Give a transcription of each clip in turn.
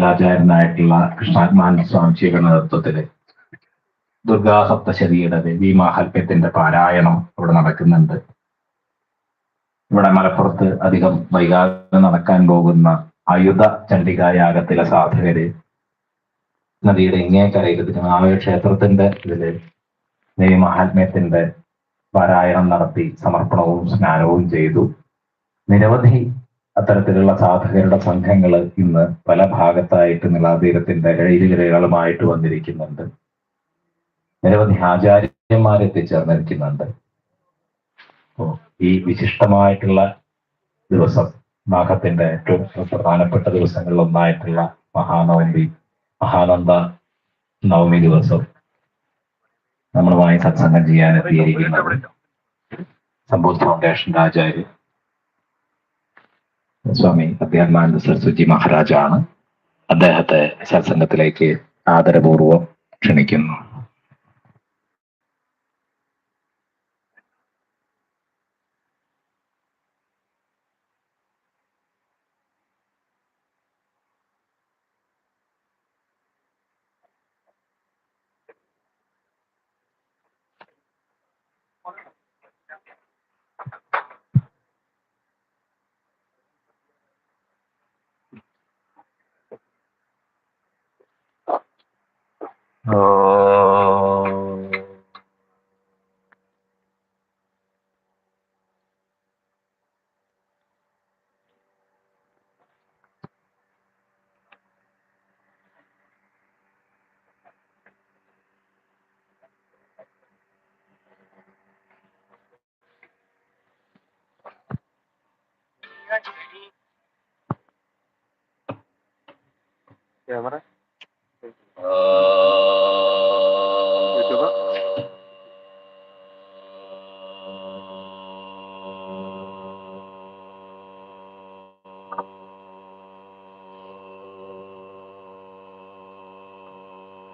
മണ്ഡലാചാര്യനായിട്ടുള്ള കൃഷ്ണാത്മാനന്ദ സ്വാമിജിയുടെ നേതൃത്വത്തിൽ ദുർഗാ സപ്തശതിയുടെ പാരായണം ഇവിടെ നടക്കുന്നുണ്ട്. ഇവിടെ മലപ്പുറത്ത് അധികം വൈകാതെ നടക്കാൻ പോകുന്ന ആയുധ ചണ്ഡികായാഗത്തിലെ സാധകര് നദിയുടെ ഇങ്ങേ കരയിൽ ആ ക്ഷേത്രത്തിന്റെ ഇതിൽ ദേവി മഹാത്മ്യത്തിന്റെ പാരായണം നടത്തി സമർപ്പണവും സ്നാനവും ചെയ്തു. നിരവധി അത്തരത്തിലുള്ള സാധകരുടെ സംഘങ്ങൾ ഇന്ന് പല ഭാഗത്തായിട്ട് നിളാതീരത്തിന്റെ ഇരുകരകളുമായിട്ട് വന്നിരിക്കുന്നുണ്ട്. നിരവധി ആചാര്യന്മാരെത്തിച്ചേർന്നിരിക്കുന്നുണ്ട് ഈ വിശിഷ്ടമായിട്ടുള്ള ദിവസം മാഘത്തിന്റെ ഏറ്റവും പ്രധാനപ്പെട്ട ദിവസങ്ങളിൽ ഒന്നായിട്ടുള്ള മഹാനവമി മഹാനന്ദ നവമി ദിവസം നമ്മളുമായി സത്സംഗം ചെയ്യാൻ എത്തിയിരിക്കുന്നത് സമ്പൂത് ഫൗണ്ടേഷന്റെ ആചാര്യ. സ്വാമി അധ്യാത്മാനന്ദ സരസ്വതി മഹാരാജാണ്. അദ്ദേഹത്തെ സത്സംഗത്തിലേക്ക് ആദരപൂർവം ക്ഷണിക്കുന്നു.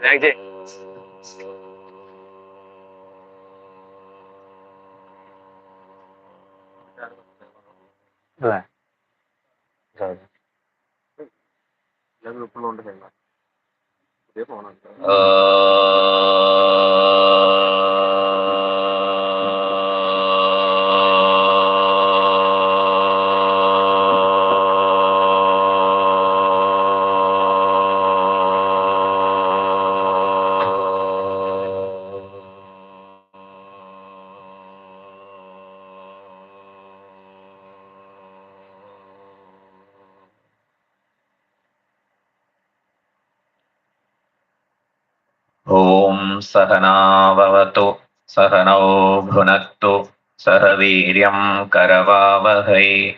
രാജേ അല്ലേ എല്ലാ ഗ്രൂപ്പുകളുണ്ട് ചെയ്യുന്ന പുതിയ ഫോണുണ്ട് सहनाववतु सहनौ भुनक्तु, सह वीर्यं करवावहै।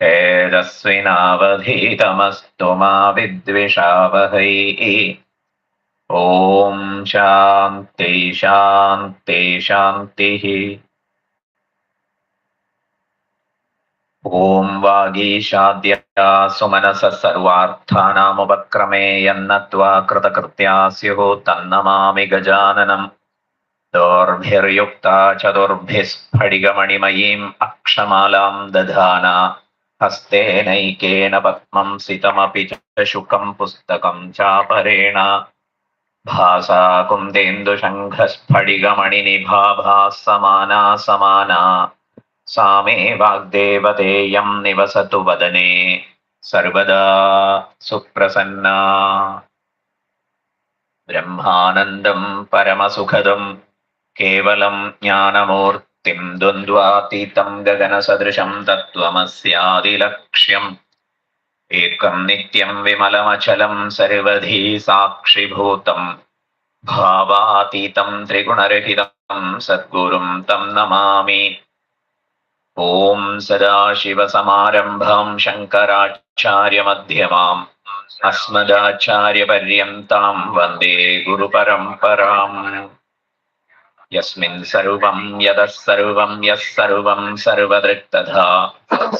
तेजस्विनावधीतमस्तु मा विद्विषावहै। ॐ शान्ति शान्ति, शान्तिः। ॐ वागीशाद्या सुमनसः सर्वार्थानामुपक्रमे यन्नत्वा कृतकृत्या स्युः तन्नमामि गजाननम्। दोर्भिर्युक्ता चतुर्भिः स्फटिकमणिमयीम् अक्षमालां दधाना। हस्तेनैकेन पद्मं सितमपि च शुकं पुस्तकं चापरेण। भासा कुन्देन्दुशङ्खस्फटिकमणिनिभा समाना समाना सा मे वाग्देवतेयं निवसतु वदने। सर्वदा सुप्रसन्ना। ब्रह्मानन्दं परमसुखदं। केवलं ज्ञानमूर्तिं द्वन्द्वातीतं गगनसदृशं तत्त्वमस्यादिलक्ष्यम्। एकं नित्यं विमलमचलं सर्वधी साक्षिभूतं। भावातीतं त्रिगुणरहितं सद्गुरुं तं नमामि ॐ सदाशिवसमारम्भां शङ्कराचार्यमध्यमाम् अस्मदाचार्यपर्यन्तां वन्दे गुरुपरम्पराम् यस्मिन् सर्वं यतः सर्वं यः सर्वं सर्वदृक्तथा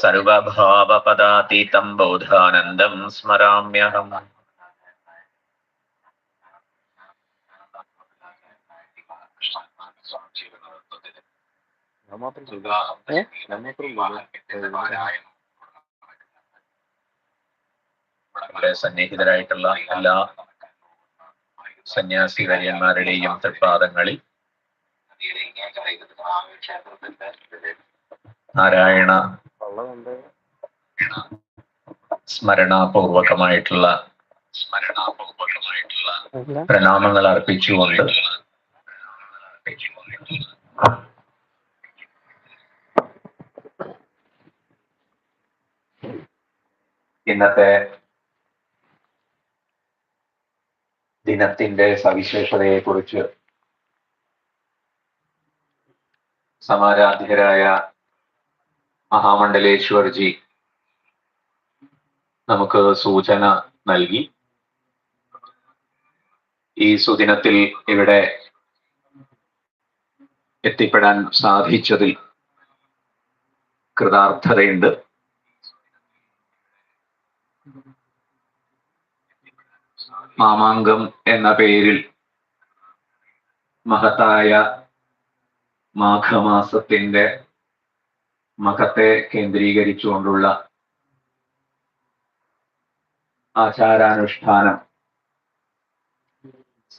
सर्वभावपदातीतं बौधानन्दं स्मराम्यहम् ഞാൻ മാത്രം ഏ ഞാൻ മാത്രം ഇവിടെ സന്നിഹിതരായിട്ടുള്ള എല്ലാ സന്യാസി വര്യന്മാരുടെയും തൃപ്പാദങ്ങളിൽ നാരായണ സ്മരണാപൂർവകമായിട്ടുള്ള സ്മരണാപൂർവകമായിട്ടുള്ള പ്രണാമങ്ങൾ അർപ്പിച്ചുകൊണ്ട്. ഇന്നത്തെ ദിനത്തിന്റെ സവിശേഷതയെ കുറിച്ച് സമാരാധ്യരായ മഹാമണ്ഡലേശ്വർജി നമുക്ക് സൂചന നൽകി. ഈ സുദിനത്തിൽ ഇവിടെ എത്തിപ്പെടാൻ സാധിച്ചതിൽ കൃതാർത്ഥതയുണ്ട്. മാമാങ്കം എന്ന പേരിൽ മഹത്തായ മാഘമാസത്തിന്റെ മഖത്തെ കേന്ദ്രീകരിച്ചുകൊണ്ടുള്ള ആചാരാനുഷ്ഠാനം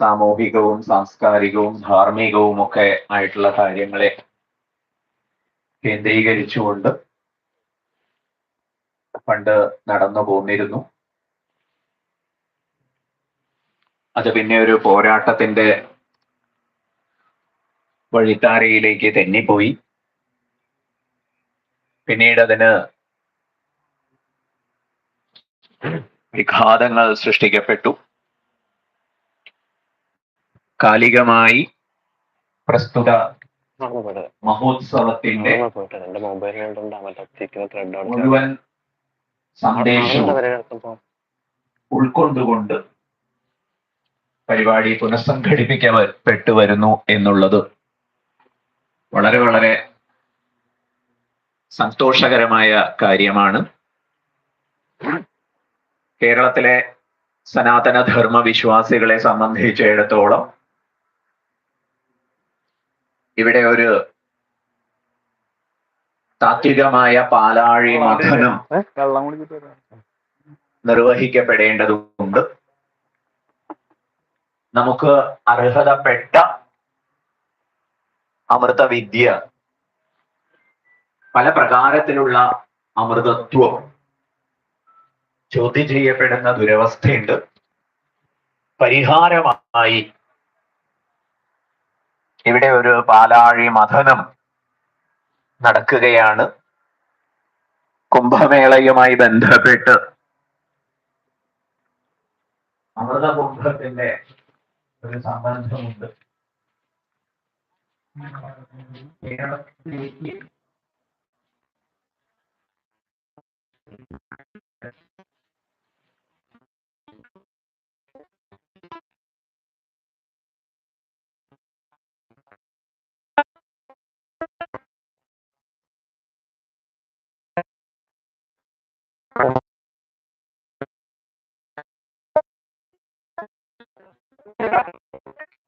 സാമൂഹികവും സാംസ്കാരികവും ധാർമ്മികവും ഒക്കെ ആയിട്ടുള്ള കാര്യങ്ങളെ കേന്ദ്രീകരിച്ചുകൊണ്ട് പണ്ട് നടന്നു പോന്നിരുന്നു. അത് പിന്നെ ഒരു പോരാട്ടത്തിന്റെ വഴിത്താരയിലേക്ക് തെന്നിപ്പോയി. പിന്നീട് അതിന് വിഘാതങ്ങൾ സൃഷ്ടിക്കപ്പെട്ടു. കാലികമായി പ്രസ്തുത മഹോത്സവത്തിന്റെ മുഴുവൻ സന്ദേശം ഉൾക്കൊണ്ടുകൊണ്ട് പരിപാടി പുനഃസംഘടിപ്പിക്കപ്പെട്ടു വരുന്നു എന്നുള്ളത് വളരെ വളരെ സന്തോഷകരമായ കാര്യമാണ്. കേരളത്തിലെ സനാതന ധർമ്മ വിശ്വാസികളെ സംബന്ധിച്ചിടത്തോളം ഇവിടെ ഒരു താത്വികമായ പാലാഴി മഥനം നിർവഹിക്കപ്പെടേണ്ടതുണ്ട്. നമുക്ക് അർഹതപ്പെട്ട അമൃതവിദ്യ പല പ്രകാരത്തിലുള്ള അമൃതത്വം ചോദ്യം ചെയ്യപ്പെടുന്ന ദുരവസ്ഥയുണ്ട്. പരിഹാരമായി ഇവിടെ ഒരു പാലാഴി മഥനം നടക്കുകയാണ്. കുംഭമേളയുമായി ബന്ധപ്പെട്ട് അമൃതകുംഭത്തിന്റെ ഒരു സംബന്ധമുണ്ട് കേരളത്തിലേക്ക്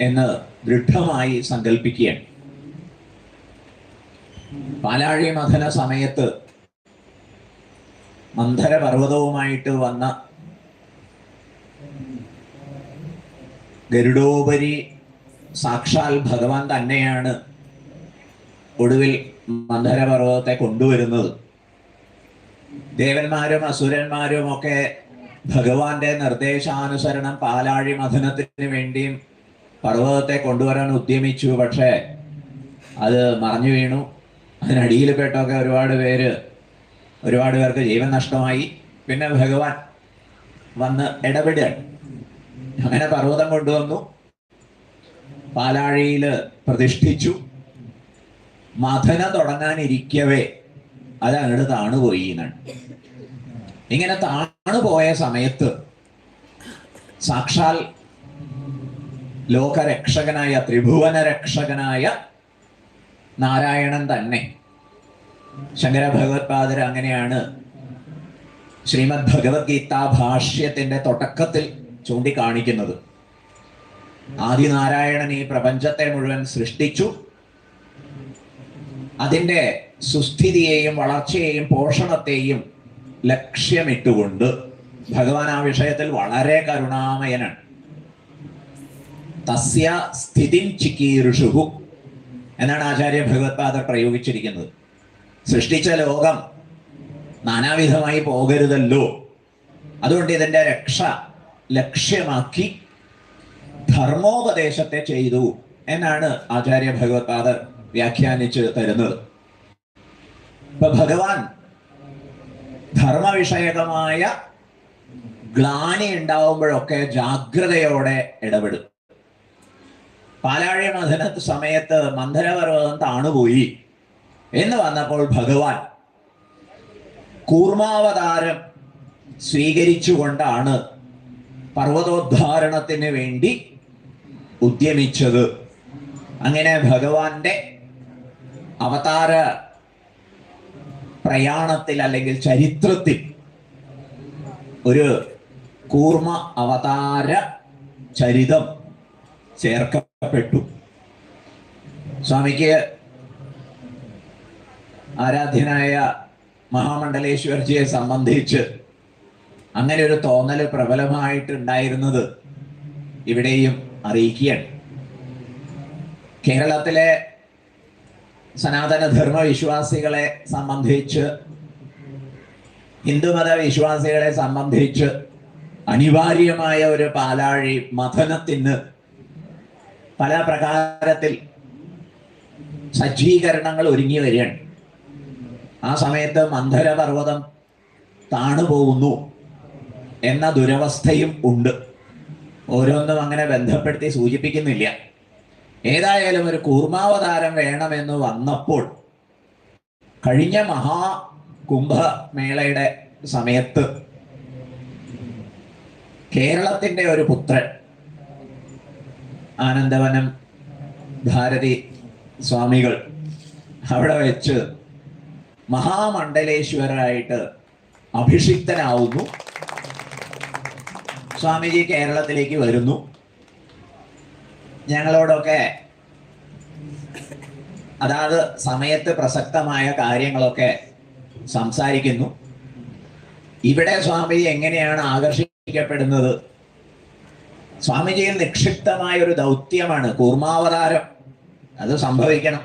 എന്ന് ദൃഢമായി സങ്കല്പിക്കുകയാണ് പാലാഴി മഥന സമയത്ത് മന്ധര പർവതവുമായിട്ട് വന്ന ഗരുഡോപരി സാക്ഷാൽ ഭഗവാൻ തന്നെയാണ് ഒടുവിൽ മന്ധര പർവതത്തെ കൊണ്ടുവരുന്നത്. ദേവന്മാരും അസുരന്മാരും ഒക്കെ ഭഗവാന്റെ നിർദ്ദേശാനുസരണം പാലാഴി മഥനത്തിന് വേണ്ടിയും പർവതത്തെ കൊണ്ടുവരാൻ ഉദ്യമിച്ചു. പക്ഷേ അത് മറഞ്ഞു വീണു. അതിനടിയിൽ പെട്ടൊക്കെ ഒരുപാട് പേര് ഒരുപാട് പേർക്ക് ജീവൻ നഷ്ടമായി. പിന്നെ ഭഗവാൻ വന്ന് ഇടപെടുകയാണ് അങ്ങനെ പർവതം കൊണ്ടുവന്നു. പാലാഴിയിൽ പ്രതിഷ്ഠിച്ചു. മഥന തുടങ്ങാനിരിക്കവേ അത് അങ്ങോട്ട് താണുപോയി എന്നാണ്. ഇങ്ങനെ താണുപോയ സമയത്ത് സാക്ഷാൽ ലോകരക്ഷകനായ ത്രിഭുവന രക്ഷകനായ നാരായണൻ തന്നെ. ശങ്കര ഭഗവത്പാദർ അങ്ങനെയാണ് ശ്രീമദ് ഭഗവത്ഗീത ഭാഷ്യത്തിന്റെ തുടക്കത്തിൽ ചൂണ്ടിക്കാണിക്കുന്നത്. ആദിനാരായണൻ ഈ പ്രപഞ്ചത്തെ മുഴുവൻ സൃഷ്ടിച്ചു. അതിന്റെ സുസ്ഥിതിയെയും വളർച്ചയെയും പോഷണത്തെയും ലക്ഷ്യമിട്ടുകൊണ്ട് ഭഗവാൻ ആ വിഷയത്തിൽ വളരെ കരുണാമയനാണ്. തസ്യ സ്ഥിതിം ചിക്കീർഷുഹു എന്നാണ് ആചാര്യ ഭഗവത്പാദർ പ്രയോഗിച്ചിരിക്കുന്നത്. സൃഷ്ടിച്ച ലോകം നാനാവിധമായി പോകരുതല്ലോ. അതുകൊണ്ട് ഇതിന്റെ രക്ഷ ലക്ഷ്യമാക്കി ധർമ്മോപദേശത്തെ ചെയ്തു എന്നാണ് ആചാര്യ ഭഗവത്പാദർ വ്യാഖ്യാനിച്ച് തരുന്നത്. ഇപ്പൊ ഭഗവാൻ ധർമ്മവിഷയകമായ ഗ്ലാനി ഉണ്ടാവുമ്പോഴൊക്കെ ജാഗ്രതയോടെ ഇടപെടും. പാലാഴി മഥന സമയത്ത് മന്ധരപർവതം താണുപോയി എന്ന് വന്നപ്പോൾ ഭഗവാൻ കൂർമാവതാരം സ്വീകരിച്ചുകൊണ്ടാണ് പർവതോദ്ധാരണത്തിന് വേണ്ടി ഉദ്യമിച്ചത്. അങ്ങനെ ഭഗവാന്റെ അവതാര പ്രയാണത്തിൽ അല്ലെങ്കിൽ ചരിത്രത്തിൽ ഒരു കൂർമ്മ അവതാര ചരിതം ചേർക്കപ്പെട്ടു സ്വാമിക്ക് ആരാധ്യനായ മഹാമണ്ഡലേശ്വർജിയെ സംബന്ധിച്ച് അങ്ങനെ ഒരു തോന്നൽ പ്രബലമായിട്ടുണ്ടായിരുന്നത് ഇവിടെയും അറിയിക്കുകയാണ്. കേരളത്തിലെ സനാതനധർമ്മ വിശ്വാസികളെ സംബന്ധിച്ച് ഹിന്ദുമത വിശ്വാസികളെ സംബന്ധിച്ച് അനിവാര്യമായ ഒരു പാലാഴി മഥനത്തിന് പല പ്രകാരത്തിൽ സജ്ജീകരണങ്ങൾ ഒരുങ്ങി വരികയാണ്. ആ സമയത്ത് മന്ധരപർവതം താണുപോകുന്നു എന്ന ദുരവസ്ഥയും ഉണ്ട്. ഓരോന്നും അങ്ങനെ ബന്ധപ്പെടുത്തി സൂചിപ്പിക്കുന്നില്ല. ഏതായാലും ഒരു കൂർമാവതാരം വേണമെന്ന് വന്നപ്പോൾ കഴിഞ്ഞ മഹാ കുംഭമേളയുടെ സമയത്ത് കേരളത്തിന്റെ ഒരു പുത്രൻ ആനന്ദവനം ഭാരതി സ്വാമികൾ അവിടെ വെച്ച് മഹാമണ്ഡലേശ്വരായിട്ട് അഭിഷിക്തനാവുന്നു. സ്വാമിജി കേരളത്തിലേക്ക് വരുന്നു. ഞങ്ങളോടൊക്കെ അതാത് സമയത്ത് പ്രസക്തമായ കാര്യങ്ങളൊക്കെ സംസാരിക്കുന്നു. ഇവിടെ സ്വാമിജി എങ്ങനെയാണ് ആകർഷിക്കപ്പെടുന്നത്? സ്വാമിജിയിൽ നിക്ഷിപ്തമായ ഒരു ദൗത്യമാണ് കൂർമാവതാരം. അത് സംഭവിക്കണം.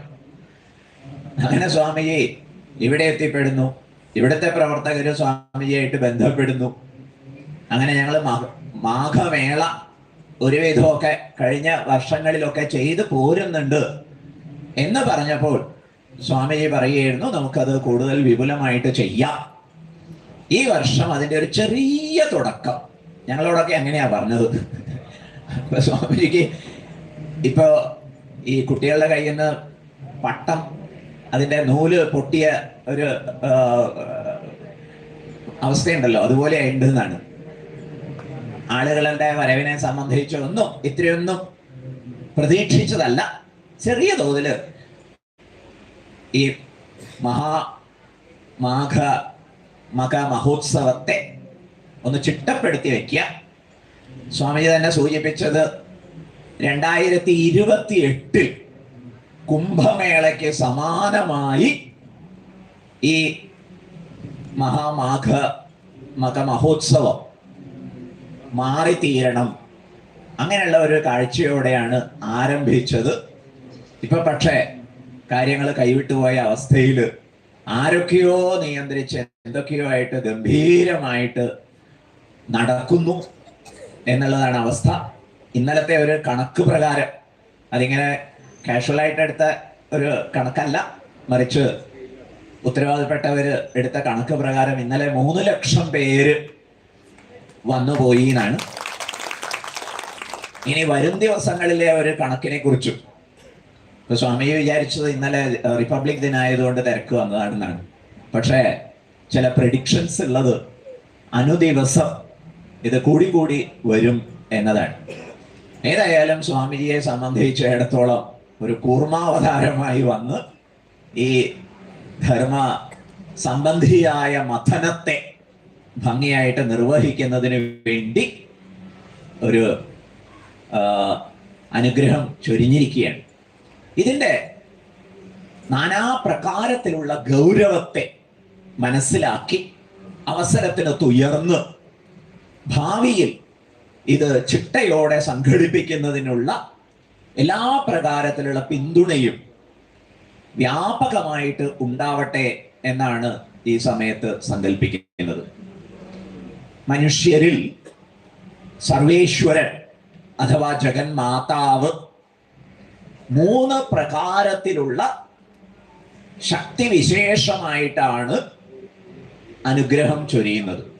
അങ്ങനെ സ്വാമിജി ഇവിടെ എത്തിപ്പെടുന്നു. ഇവിടുത്തെ പ്രവർത്തകർ സ്വാമിജിയായിട്ട് ബന്ധപ്പെടുന്നു. അങ്ങനെ ഞങ്ങൾ മാഘമേള ഒരുവിധമൊക്കെ കഴിഞ്ഞ വർഷങ്ങളിലൊക്കെ ചെയ്തു പോരുന്നുണ്ട് എന്ന് പറഞ്ഞപ്പോൾ സ്വാമിജി പറയുകയായിരുന്നു നമുക്കത് കൂടുതൽ വിപുലമായിട്ട് ചെയ്യാം. ഈ വർഷം അതിന്റെ ഒരു ചെറിയ തുടക്കം. ഞങ്ങളോടൊക്കെ അങ്ങനെയാ പറഞ്ഞത്. അപ്പൊ സ്വാമിജിക്ക് ഇപ്പോ ഈ കുട്ടികളുടെ കയ്യിൽ നിന്ന് പട്ടം അതിന്റെ നൂൽ പൊട്ടിയ ഒരു അവസ്ഥയുണ്ടല്ലോ. അതുപോലെ ഉണ്ട് എന്നാണ് ആളുകളുടെ വരവിനെ സംബന്ധിച്ച് ഒന്നും ഇത്രയൊന്നും പ്രതീക്ഷിച്ചതല്ല. ചെറിയ തോതിൽ ഈ മഹാ മാഘ മക മഹോത്സവത്തെ ഒന്ന് ചിട്ടപ്പെടുത്തി വെക്കുക. സ്വാമിജി തന്നെ സൂചിപ്പിച്ചത് രണ്ടായിരത്തി ഇരുപത്തി എട്ടിൽ കുംഭമേളയ്ക്ക് സമാനമായി ഈ മഹാമാഘ മക മഹോത്സവം മാറിത്തീരണം. അങ്ങനെയുള്ള ഒരു കാഴ്ചയോടെയാണ് ആരംഭിച്ചത്. ഇപ്പൊ പക്ഷേ കാര്യങ്ങൾ കൈവിട്ടുപോയ അവസ്ഥയിൽ ആരൊക്കെയോ നിയന്ത്രിച്ച് എന്തൊക്കെയോ ആയിട്ട് ഗംഭീരമായിട്ട് നടക്കുന്നു. എന്നുള്ളതാണ് അവസ്ഥ. ഇന്നലത്തെ ഒരു കണക്ക് പ്രകാരം അതിങ്ങനെ കാഷ്വൽ ആയിട്ട് എടുത്ത ഒരു കണക്കല്ല. മറിച്ച് ഉത്തരവാദപ്പെട്ടവർ എടുത്ത കണക്ക് പ്രകാരം ഇന്നലെ മൂന്ന് ലക്ഷം പേര് വന്നുപോയി എന്നാണ്. ഇനി വരും ദിവസങ്ങളിലെ ഒരു കണക്കിനെ കുറിച്ചും. ഇപ്പൊ സ്വാമി വിചാരിച്ചത് ഇന്നലെ റിപ്പബ്ലിക് ദിനായതുകൊണ്ട് തിരക്ക് വന്നതാണെന്നാണ്. പക്ഷേ ചില പ്രഡിക്ഷൻസ് ഉള്ളത് അനുദിവസം ഇത് കൂടി കൂടി വരും എന്നതാണ്. ഏതായാലും സ്വാമിജിയെ സംബന്ധിച്ചിടത്തോളം ഒരു കൂർമാവതാരമായി വന്ന് ഈ ധർമ്മ സംബന്ധിയായ മഥനത്തെ ഭംഗിയായിട്ട് നിർവഹിക്കുന്നതിന് വേണ്ടി ഒരു അനുഗ്രഹം ചൊരിഞ്ഞിരിക്കുകയാണ്. ഇതിന്റെ നാനാപ്രകാരത്തിലുള്ള ഗൗരവത്തെ മനസ്സിലാക്കി അവസരത്തിന് തുയർന്ന് ഭാവിയിൽ ഇത് ചിട്ടയോടെ സംഘടിപ്പിക്കുന്നതിനുള്ള എല്ലാ പ്രകാരത്തിലുള്ള പിന്തുണയും വ്യാപകമായിട്ട് ഉണ്ടാവട്ടെ എന്നാണ് ഈ സമയത്ത് സങ്കല്പിക്കുന്നത് മനുഷ്യരിൽ സർവേശ്വരൻ അഥവാ ജഗന്മാതാവ് മൂന്ന് പ്രകാരത്തിലുള്ള ശക്തിവിശേഷമായിട്ടാണ് അനുഗ്രഹം ചൊരിയുന്നത്.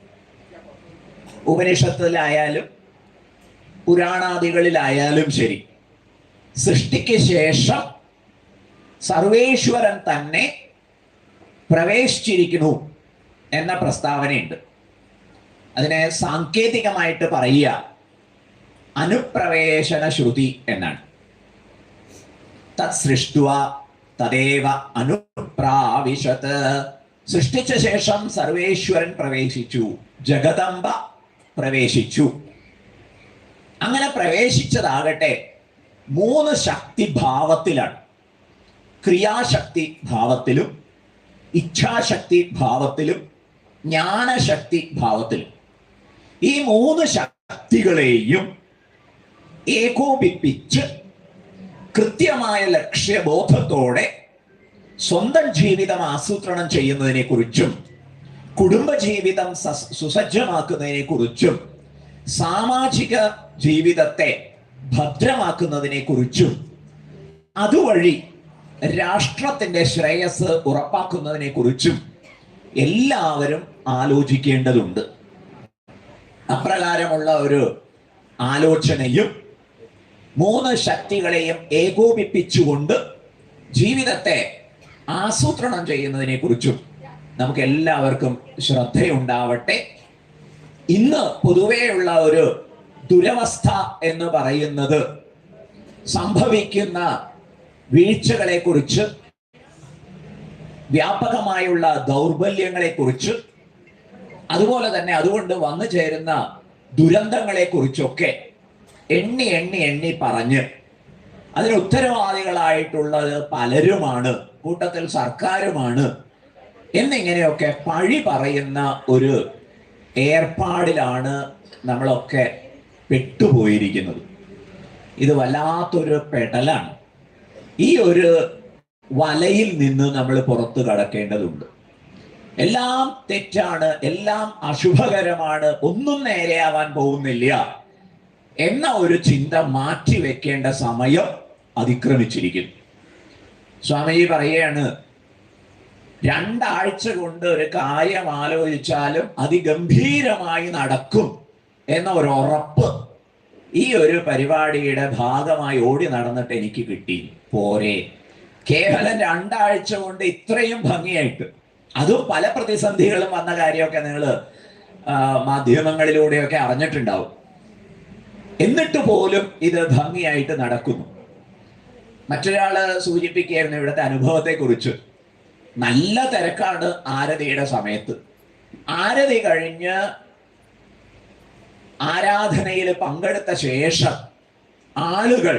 ഉപനിഷത്തിലായാലും പുരാണാദികളിലായാലും ശരി സൃഷ്ടിക്ക് ശേഷം സർവേശ്വരൻ തന്നെ പ്രവേശിച്ചിരിക്കുന്നു എന്ന പ്രസ്താവനയുണ്ട്. അതിനെ സാങ്കേതികമായിട്ട് പറയുക അനുപ്രവേശന ശ്രുതി എന്നാണ്. തത് സൃഷ്ടുവ തദേവ അനുപ്രാവിശത്. സൃഷ്ടിച്ച ശേഷം സർവേശ്വരൻ പ്രവേശിച്ചു. ജഗദംബ പ്രവേശിച്ചു. അങ്ങനെ പ്രവേശിച്ചതാകട്ടെ മൂന്ന് ശക്തി ഭാവത്തിലാണ് ക്രിയാശക്തി ഭാവത്തിലും ഇച്ഛാശക്തി ഭാവത്തിലും ജ്ഞാനശക്തി ഭാവത്തിലും. ഈ മൂന്ന് ശക്തികളെയും ഏകോപിപ്പിച്ച് കൃത്യമായ ലക്ഷ്യബോധത്തോടെ സ്വന്തം ജീവിതം ആസൂത്രണം ചെയ്യുന്നതിനെ കുറിച്ചും കുടുംബജീവിതം സസ്- സുസജ്ജമാക്കുന്നതിനെ കുറിച്ചും സാമാജിക ജീവിതത്തെ ഭദ്രമാക്കുന്നതിനെ കുറിച്ചും അതുവഴി രാഷ്ട്രത്തിന്റെ ശ്രേയസ് ഉറപ്പാക്കുന്നതിനെ കുറിച്ചും എല്ലാവരും ആലോചിക്കേണ്ടതുണ്ട്. അപ്രകാരമുള്ള ഒരു ആലോചനയും മൂന്ന് ശക്തികളെയും ഏകോപിപ്പിച്ചുകൊണ്ട് ജീവിതത്തെ ആസൂത്രണം ചെയ്യുന്നതിനെ കുറിച്ചും നമുക്ക് എല്ലാവർക്കും ശ്രദ്ധയുണ്ടാവട്ടെ. ഇന്ന് പൊതുവെയുള്ള ഒരു ദുരവസ്ഥ എന്ന് പറയുന്നത് സംഭവിക്കുന്ന വീഴ്ചകളെ കുറിച്ച് വ്യാപകമായുള്ള ദൗർബല്യങ്ങളെ കുറിച്ച് അതുപോലെ തന്നെ അതുകൊണ്ട് വന്നു ചേരുന്ന ദുരന്തങ്ങളെ കുറിച്ചൊക്കെ എണ്ണി എണ്ണി എണ്ണി പറഞ്ഞ് അതിന് ഉത്തരവാദികളായിട്ടുള്ളത് പലരുമാണ്. കൂട്ടത്തിൽ സർക്കാരുമാണ്. എന്നിങ്ങനെയൊക്കെ പഴി പറയുന്ന ഒരു ഏർപ്പാടിലാണ് നമ്മളൊക്കെ പെട്ടുപോയിരിക്കുന്നത്. ഇത് വല്ലാത്തൊരു പെടലാണ്. ഈ ഒരു വലയിൽ നിന്ന് നമ്മൾ പുറത്തു കടക്കേണ്ടതുണ്ട്. എല്ലാം തെറ്റാണ് എല്ലാം അശുഭകരമാണ് ഒന്നും നേരെയാവാൻ പോകുന്നില്ല എന്ന ഒരു ചിന്ത മാറ്റി വെക്കേണ്ട സമയം അതിക്രമിച്ചിരിക്കുന്നു. സ്വാമിജി പറയുകയാണ് രണ്ടാഴ്ച കൊണ്ട് ഒരു കാര്യം ആലോചിച്ചാലും അതിഗംഭീരമായി നടക്കും എന്ന ഒരു ഉറപ്പ് ഈ ഒരു പരിപാടിയുടെ ഭാഗമായി ഓടി നടന്നിട്ട് എനിക്ക് കിട്ടി. പോരെ. കേവലം രണ്ടാഴ്ച കൊണ്ട് ഇത്രയും ഭംഗിയായിട്ട്. അതും പല പ്രതിസന്ധികളും വന്ന കാര്യമൊക്കെ നിങ്ങൾ മാധ്യമങ്ങളിലൂടെയൊക്കെ അറിഞ്ഞിട്ടുണ്ടാവും. എന്നിട്ട് പോലും ഇത് ഭംഗിയായിട്ട് നടക്കുന്നു. മറ്റൊരാൾ സൂചിപ്പിക്കുകയായിരുന്നു ഇവിടുത്തെ അനുഭവത്തെ കുറിച്ച് നല്ല തിരക്കാണ് ആരതിയുടെ സമയത്ത്. ആരതി കഴിഞ്ഞ് ആരാധനയിൽ പങ്കെടുത്ത ശേഷം ആളുകൾ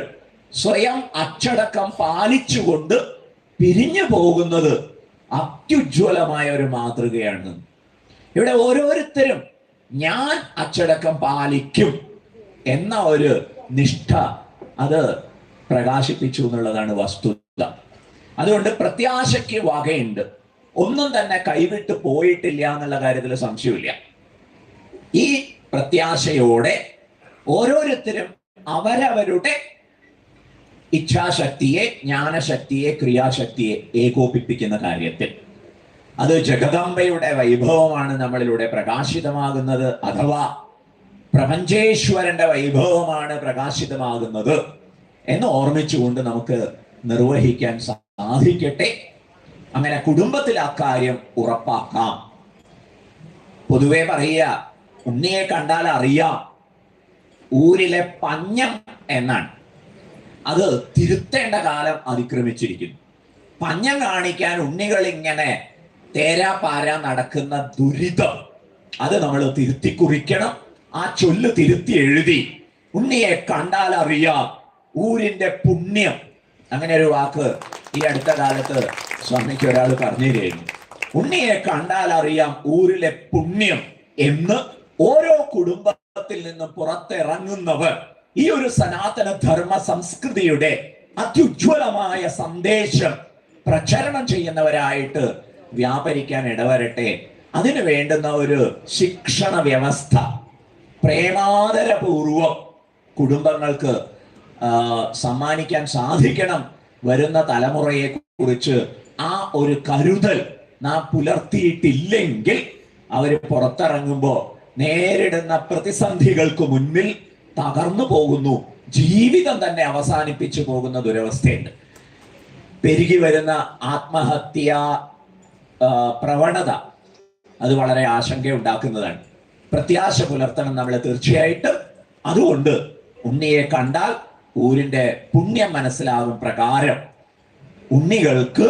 സ്വയം അച്ചടക്കം പാലിച്ചുകൊണ്ട് പിരിഞ്ഞു പോകുന്നത് അത്യുജ്വലമായ ഒരു മാതൃകയാണ്. ഇവിടെ ഓരോരുത്തരും ഞാൻ അച്ചടക്കം പാലിക്കും എന്ന ഒരു നിഷ്ഠ അത് പ്രകാശിപ്പിച്ചു എന്നുള്ളതാണ് വസ്തുത. അതുകൊണ്ട് പ്രത്യാശയ്ക്ക് വകയുണ്ട്. ഒന്നും തന്നെ കൈവിട്ട് പോയിട്ടില്ല എന്നുള്ള കാര്യത്തിൽ സംശയമില്ല ഈ പ്രത്യാശയോടെ ഓരോരുത്തരും അവരവരുടെ ഇച്ഛാശക്തിയെ ജ്ഞാനശക്തിയെ ക്രിയാശക്തിയെ ഏകോപിപ്പിക്കുന്ന കാര്യത്തിൽ. അത് ജഗദംബയുടെ വൈഭവമാണ് നമ്മളിലൂടെ പ്രകാശിതമാകുന്നത് അഥവാ പ്രപഞ്ചേശ്വരന്റെ വൈഭവമാണ് പ്രകാശിതമാകുന്നത് എന്ന് ഓർമ്മിച്ചുകൊണ്ട് നമുക്ക് നിർവഹിക്കാൻ സാധിക്കട്ടെ. അങ്ങനെ കുടുംബത്തിൽ കാര്യം ഉറപ്പാക്കാം. പൊതുവെ പറയുക ഉണ്ണിയെ കണ്ടാൽ അറിയാം ഊരിലെ പഞ്ഞം എന്നാണ്. അത് തിരുത്തേണ്ട കാലം അതിക്രമിച്ചിരിക്കുന്നു. പഞ്ഞം കാണിക്കാൻ ഉണ്ണികൾ ഇങ്ങനെ തേരാ പാര നടക്കുന്ന ദുരിതം. അത് നമ്മൾ തിരുത്തി കുറിക്കണം. ആ ചൊല്ല് തിരുത്തി എഴുതി ഉണ്ണിയെ കണ്ടാൽ അറിയാം ഊരിന്റെ പുണ്യം. അങ്ങനെ ഒരു വാക്ക് ഈ അടുത്ത കാലത്ത് സ്വാമിക്ക് ഒരാൾ പറഞ്ഞു കഴിഞ്ഞു ഉണ്ണിയെ കണ്ടാൽ അറിയാം ഊരിലെ പുണ്യം എന്ന് ഓരോ കുടുംബത്തിൽ നിന്നും പുറത്തിറങ്ങുന്നവർ ഈ ഒരു സനാതന ധർമ്മ സംസ്കൃതിയുടെ അത്യുജ്വലമായ സന്ദേശം പ്രചരണം ചെയ്യുന്നവരായിട്ട് വ്യാപരിക്കാൻ ഇടവരട്ടെ. അതിന് വേണ്ടുന്ന ഒരു ശിക്ഷണ വ്യവസ്ഥ. പ്രേമാദരപൂർവം കുടുംബങ്ങൾക്ക് സമ്മാനിക്കാൻ സാധിക്കണം വരുന്ന തലമുറയെ കുറിച്ച് ആ ഒരു കരുതൽ നാം പുലർത്തിയിട്ടില്ലെങ്കിൽ അവർ പുറത്തിറങ്ങുമ്പോൾ നേരിടുന്ന പ്രതിസന്ധികൾക്ക് മുന്നിൽ തകർന്നു പോകുന്നു. ജീവിതം തന്നെ അവസാനിപ്പിച്ചു പോകുന്ന ദുരവസ്ഥയുണ്ട് പെരുകി വരുന്ന ആത്മഹത്യ പ്രവണത അത് വളരെ ആശങ്കയുണ്ടാക്കുന്നതാണ്. പ്രത്യാശ പുലർത്തണം നമ്മൾ തീർച്ചയായിട്ടും. അതുകൊണ്ട് ഉണ്ണിയെ കണ്ടാൽ ഊരിന്റെ പുണ്യം മനസ്സിലാകും പ്രകാരം ഉണ്ണികൾക്ക്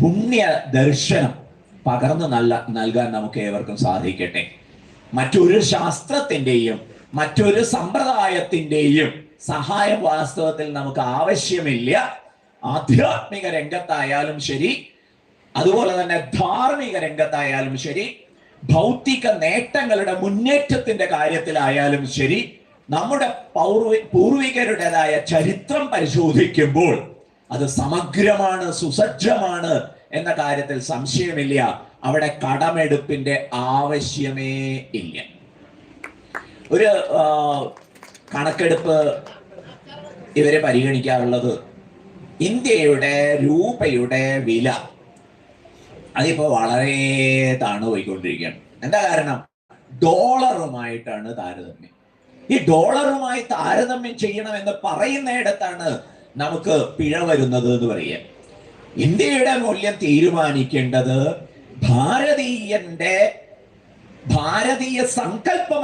പുണ്യ ദർശനം പകർന്നു നല്ല നൽകാൻ നമുക്ക് ഏവർക്കും സാധിക്കട്ടെ. മറ്റൊരു ശാസ്ത്രത്തിന്റെയും മറ്റൊരു സമ്പ്രദായത്തിന്റെയും സഹായ വാസ്തവത്തിൽ നമുക്ക് ആവശ്യമില്ല. ആധ്യാത്മിക രംഗത്തായാലും ശരി അതുപോലെ തന്നെ ധാർമ്മിക രംഗത്തായാലും ശരി ഭൗതിക നേട്ടങ്ങളുടെ മുന്നേറ്റത്തിന്റെ കാര്യത്തിലായാലും ശരി നമ്മുടെ പൗർവി പൂർവികരുടേതായ ചരിത്രം പരിശോധിക്കുമ്പോൾ അത് സമഗ്രമാണ് സുസജ്ജമാണ് എന്ന കാര്യത്തിൽ സംശയമില്ല. അവിടെ കടമെടുപ്പിന്റെ ആവശ്യമേ ഇല്ല. ഒരു കണക്കെടുപ്പ് ഇവരെ പരിഗണിക്കാറുള്ളത്. ഇന്ത്യയുടെ രൂപയുടെ വില അതിപ്പോ വളരെ താണു പോയിക്കൊണ്ടിരിക്കുകയാണ് എന്താ കാരണം? ഡോളറുമായിട്ടാണ് താരതമ്യം. ഈ ഡോളറുമായി താരതമ്യം ചെയ്യണം എന്ന് പറയുന്നിടത്താണ് നമുക്ക് പിഴ വരുന്നത് എന്ന് പറയാം ഇന്ത്യയുടെ മൂല്യം തീരുമാനിക്കേണ്ടത് ഭാരതീയന്റെ ഭാരതീയ സങ്കല്പം